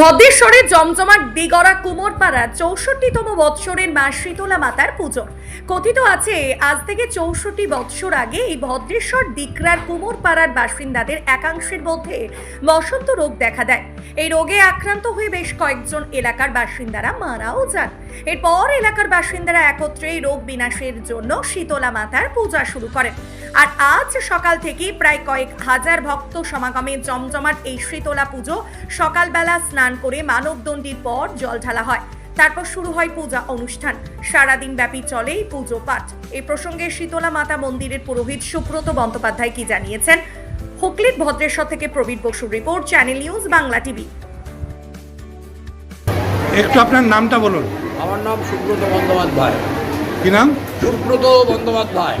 ভদ্রেশ্বরে জমজমাট দিগড়া কুমোরপাড়া চৌষট্টিতম বৎসরের মা শীতলা মাতার পুজো। কথিত আছে, আজ থেকে চৌষট্টি বৎসর আগে এই ভদ্রেশ্বর দিকরার কুমোরপাড়ার বাসিন্দাদের একাংশের মধ্যে বসন্ত রোগ দেখা দেয়। এই রোগে আক্রান্ত হয়ে বেশ কয়েকজন এলাকার বাসিন্দারা মারাও যান। এরপর এলাকার বাসিন্দারা একত্রে এই রোগ বিনাশের জন্য শীতলা মাতার পূজা শুরু করেন। আর আজ সকাল থেকেই প্রায় কয়েক হাজার ভক্ত সমাগমে জমজমাট এই শীতলা পুজো সকালবেলা স্নান করে মানবদণ্ডির পর জল ঢালা হয়। তারপর শুরু হয় পূজা অনুষ্ঠান। সারাদিন ব্যাপী চলে এই পুজো পাঠ এই প্রসঙ্গে শীতলা মাতা মন্দিরের পুরোহিত সুব্রত বন্দ্যোপাধ্যায় কি জানিয়েছেন হুগলির ভদ্রেশ্বর থেকে প্রবীর বসুর report channel news Bangla TV. একটু আপনার নামটা বলুন। আমার নাম সুব্রত বন্দ্যোপাধ্যায়। কি নাম? সুব্রত বন্দ্যোপাধ্যায়।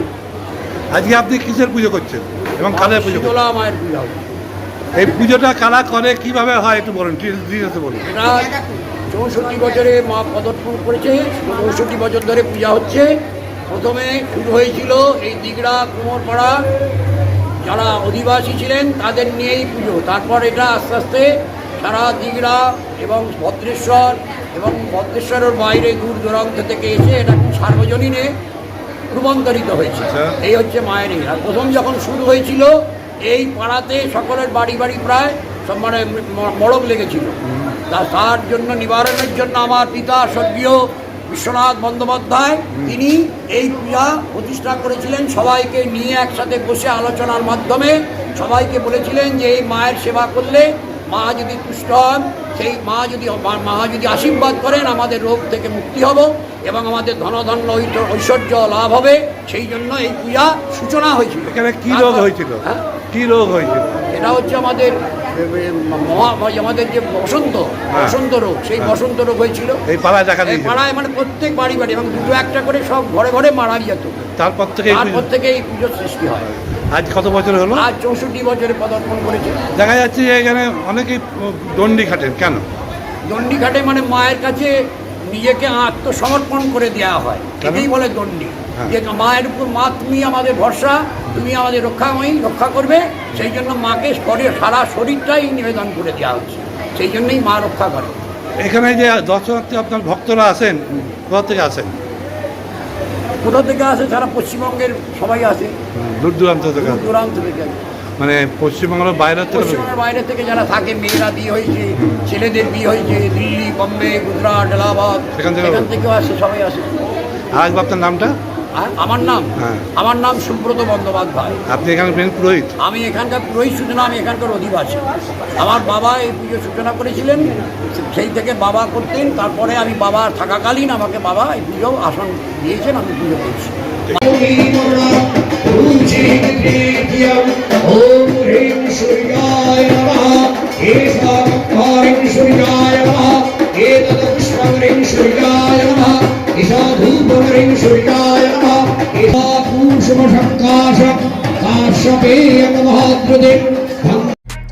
আজকে আপনি কিসের পুজো করছেন? এবং কাদের পুজো শীতলা মায়ের পূজা। এই পুজোটা কারা করে কীভাবে হয় একটু বলুন ডিটেলসে বলুন? এটা চৌষট্টি বছরে মা পদার্পণ করেছে চৌষট্টি বছর ধরে পূজা হচ্ছে। প্রথমে শুরু হয়েছিল এই দিগড়া কুমোরপাড়া যারা অধিবাসী ছিলেন তাদের নিয়েই পুজো তারপর এটা আস্তে আস্তে সারা দিগড়া এবং ভদ্রেশ্বর এবং ভদ্রেশ্বরের বাইরে দূর দূরান্ত থেকে এসে এটা সার্বজনীনে রূপান্তরিত হয়েছে আচ্ছা। এই হচ্ছে মায়ের। আর প্রথম যখন শুরু হয়েছিল এই পাড়াতে সকলের বাড়ি বাড়ি প্রায় সব মানে মড়ক লেগেছিল তা তার জন্য নিবারণের জন্য আমার পিতা স্বর্গীয় বিশ্বনাথ বন্দ্যোপাধ্যায় তিনি এই পূজা প্রতিষ্ঠা করেছিলেন। সবাইকে নিয়ে একসাথে বসে আলোচনার মাধ্যমে সবাইকে বলেছিলেন যে এই মায়ের সেবা করলে মা যদি তুষ্ট হন সেই মা যদি মা যদি আশীর্বাদ করেন আমাদের রোগ থেকে মুক্তি হব এবং আমাদের ধনধন্য ঐশ্বর্য লাভ হবে। সেই জন্য এই পূজা সূচনা হয়েছিল। এখানে কি রোগ হয়েছিল? হ্যাঁ? কি রোগ হয়েছিল? এটা হচ্ছে আমাদের আমাদের যে বসন্ত হ্যাঁ। বসন্ত রোগ সেই হ্যাঁ। বসন্ত রোগ হয়েছিল। এই পাড়ায় দেখা দিয়েছিল পাড়ায় মানে প্রত্যেক বাড়ি বাড়ি এবং দুটো একটা করে সব ঘরে ঘরে মারা যেত। তারপর থেকে তারপর থেকে এই পুজোর সৃষ্টি হয়। আজ কত বছর হলো? আজ চৌষট্টি বছরে পদার্পণ করেছে। দেখা যাচ্ছে এখানে অনেকেই দণ্ডি খাটেন কেন? দণ্ডি খাটে মানে মায়ের কাছে নিজেকে আত্মসমর্পণ করে দেওয়া হয়? এটাই বলে দণ্ডি। হ্যাঁ। যে মায়ের উপর মা তুমি আমাদের ভরসা তুমি আমাদের রক্ষাময়ী রক্ষা করবে সেই জন্য মাকে শরীর সারা শরীরটাই নিবেদন করে দেওয়া হচ্ছে। সেই জন্যই মা রক্ষা করে। এখানে যে দর্শনার্থী আপনার ভক্তরা আসেন কোথা থেকে আসেন কোথা থেকে আসে? সারা পশ্চিমবঙ্গের সবাই আসে। দূর দূরান্ত থেকে দূরান্ত থেকে। মানে পশ্চিমবঙ্গের বাইরের থেকে পশ্চিমবঙ্গের বাইরে থেকে যারা থাকে মেয়েরা বিয়ে হয়েছে ছেলেদের বিয়ে হয়েছে দিল্লি বম্বে গুজরাট এলাহাবাদ সেখান থেকে সেখান থেকেও আসে সবাই আসে। একবার আপনার নামটা? আর আমার নাম? হ্যাঁ। আমার নাম সুব্রত বন্দ্যোপাধ্যায়। আপনি এখানে পুরোহিত? আমি এখানকার পুরোহিত সূচনা আমি এখানকার অধিবাসী। আমার বাবা এই পুজো সূচনা করেছিলেন সেই থেকে বাবা করতেন তারপরে আমি বাবা থাকাকালীন আমাকে বাবা এই পুজো আসন দিয়েছেন আমি পুজো করছি। ॐ ह्रीं सूर्याय नमः एषां सूर्याय नमः एतत् पुष्पं ह्रीं सूर्याय नमः एषा धूपं ह्रीं सूर्याय नमः एषा पूषमशङ्काश काश्यपेयमहाद्रुते